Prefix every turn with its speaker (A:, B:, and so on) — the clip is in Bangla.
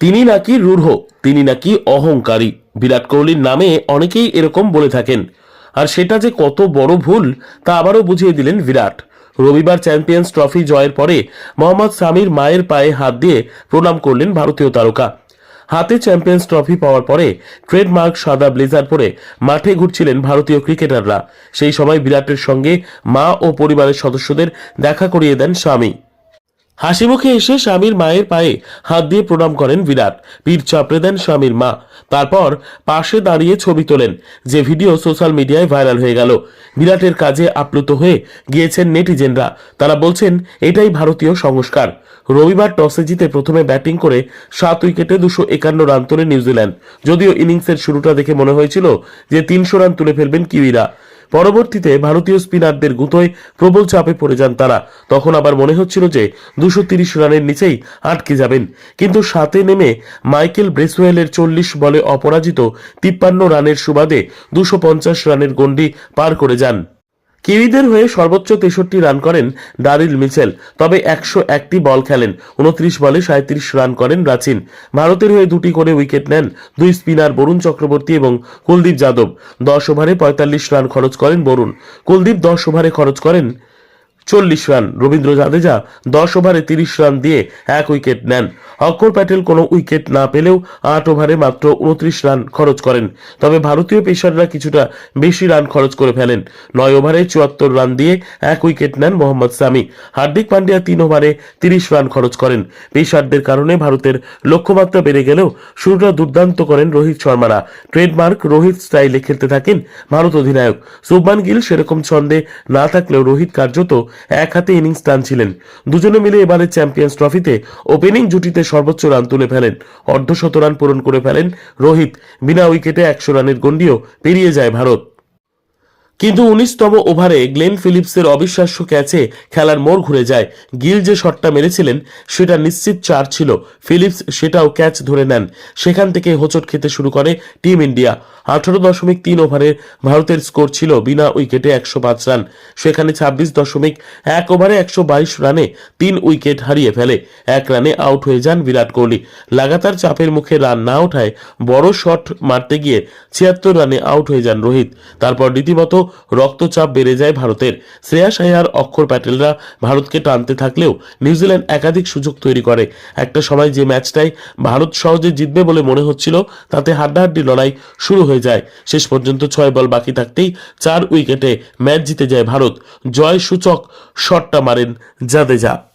A: তিনি নাকি রূঢ়, তিনি নাকি অহংকারী। বিরাট কোহলির নামে অনেকেই এরকম বলে থাকেন। আর সেটা যে কত বড় ভুল, তা আবারও বুঝিয়ে দিলেন বিরাট। রবিবার চ্যাম্পিয়ন্স ট্রফি জয়ের পরে মোহাম্মদ সামির মায়ের পায়ে হাত দিয়ে প্রণাম করলেন ভারতীয় তারকা। হাতে চ্যাম্পিয়ন্স ট্রফি পাওয়ার পরে ট্রেডমার্ক সাদা ব্লেজার পরে মাঠে ঘুরছিলেন ভারতীয় ক্রিকেটাররা। সেই সময় বিরাটের সঙ্গে মা ও পরিবারের সদস্যদের দেখা করিয়ে দেন স্বামী। হাসি মুখে এসে স্বামীর মায়ের পায়ে হাত দিয়ে প্রণাম করেন বিরাট। পীর চাপড়ে দেন স্বামীর মা। তারপর পাশে দাঁড়িয়ে ছবি তোলেন, যে ভিডিও সোশ্যাল মিডিয়ায় ভাইরাল হয়ে গেল। বিরাটের কাজে আপ্লুত হয়ে গিয়েছেন নেটিজেনরা। তারা বলছেন, এটাই ভারতীয় সংস্কার। রবিবার টসে জিতে প্রথমে ব্যাটিং করে সাত উইকেটে দুশো একান্ন রান তোলে নিউজিল্যান্ড। যদিও ইনিংসের শুরুটা দেখে মনে হয়েছিল যে তিনশো রান তুলে ফেলবেন কিউইরা। পরবর্তীতে ভারতীয় স্পিনারদের গুঁতোয় প্রবল চাপে পড়ে যান তারা। তখন আবার মনে হচ্ছিল যে দুশো তিরিশ রানের নিচেই আটকে যাবেন। কিন্তু সাথে নেমে মাইকেল ব্রেসওয়েলের চল্লিশ বলে অপরাজিত তিপ্পান্ন রানের সুবাদে দুশো পঞ্চাশ রানের গণ্ডি পার করে যান। কিউইদের হয়ে সর্বোচ্চ তেষট্টি রান করেন দারিল মিচেল, তবে একশো একটি বল খেলেন। উনত্রিশ বলে সাঁত্রিশ রান করেন রাচিন। ভারতের হয়ে দুটি করে উইকেট নেন দুই স্পিনার বরুণ চক্রবর্তী এবং কুলদীপ যাদব। দশ ওভারে পঁয়তাল্লিশ রান খরচ করেন বরুণ। কুলদীপ দশ ওভারে খরচ করেন চল্লিশ রান। রবীন্দ্র জাদেজা দশ ওভারে তিরিশ রান দিয়ে এক উইকেট নেন। অক্ষর প্যাটেল কোনো উইকেট না পেলেও আট ওভারে মাত্র উনত্রিশ রান খরচ করেন। তবে ভারতীয় পেসাররা কিছুটা বেশি রান খরচ করে ফেলেন। নয় ওভারে চুয়াত্তর রান দিয়ে এক উইকেট নেন মোহাম্মদ সামি। হার্দিক পান্ডিয়া তিন ওভারে তিরিশ রান খরচ করেন। পেসারদের কারণে ভারতের লক্ষ্যমাত্রা বেড়ে গেলেও শুরুটা দুর্দান্ত করেন রোহিত শর্মারা। ট্রেডমার্ক রোহিত স্টাইলে খেলতে থাকেন ভারত অধিনায়ক। শুভমান গিল সেরকম ছন্দে না থাকলেও রোহিত কার্যত এক হাতে ইনিংস টানছিলেন। দুজনে মিলে এবারে চ্যাম্পিয়ন্স ট্রফিতে ওপেনিং জুটিতে সর্বোচ্চ রান তুলে ফেলেন। অর্ধশত রান পূরণ করে ফেলেন রোহিত। বিনা উইকেটে একশো রানের গণ্ডিও পেরিয়ে যায় ভারত। কিন্তু উনিশতম ওভারে গ্লেন ফিলিপসের অবিশ্বাস্য ক্যাচে খেলার মোড় ঘুরে যায়। গিল যে শটটা মেরেছিলেন, সেটা নিশ্চিত চার ছিল। ফিলিপস সেটাও ক্যাচ ধরে নেন। সেখান থেকে হোঁচট খেতে শুরু করে টিম ইন্ডিয়া। আঠারো দশমিক তিন ওভারে ভারতের স্কোর ছিল বিনা উইকেটে একশো পাঁচ রান। সেখানে ছাব্বিশ দশমিক এক ওভারে একশো বাইশ রানে তিন উইকেট হারিয়ে ফেলে। এক রানে আউট হয়ে যান বিরাট কোহলি। লাগাতার চাপের মুখে রান না ওঠায় বড় শট মারতে গিয়ে ছিয়াত্তর রানে আউট হয়ে যান রোহিত। তারপর রীতিমতো রক্তচাপ বেড়ে যায় ভারতের। শ্রেয়া আয়ার অক্ষর প্যাটেলরা ভারতকে টানতে থাকলেও নিউজিল্যান্ড একাধিক সুযোগ তৈরি করে। একটা সময় যে ম্যাচটাই ভারত সহজে জিতবে বলে মনে হচ্ছিল, তাতে হাড্ডাহাড্ডি লড়াই শুরু হয়ে যায়। শেষ পর্যন্ত ছয় বল বাকি থাকতেই চার উইকেটে ম্যাচ জিতে যায় ভারত। জয় সূচক শটটা মারেন জাদেজা।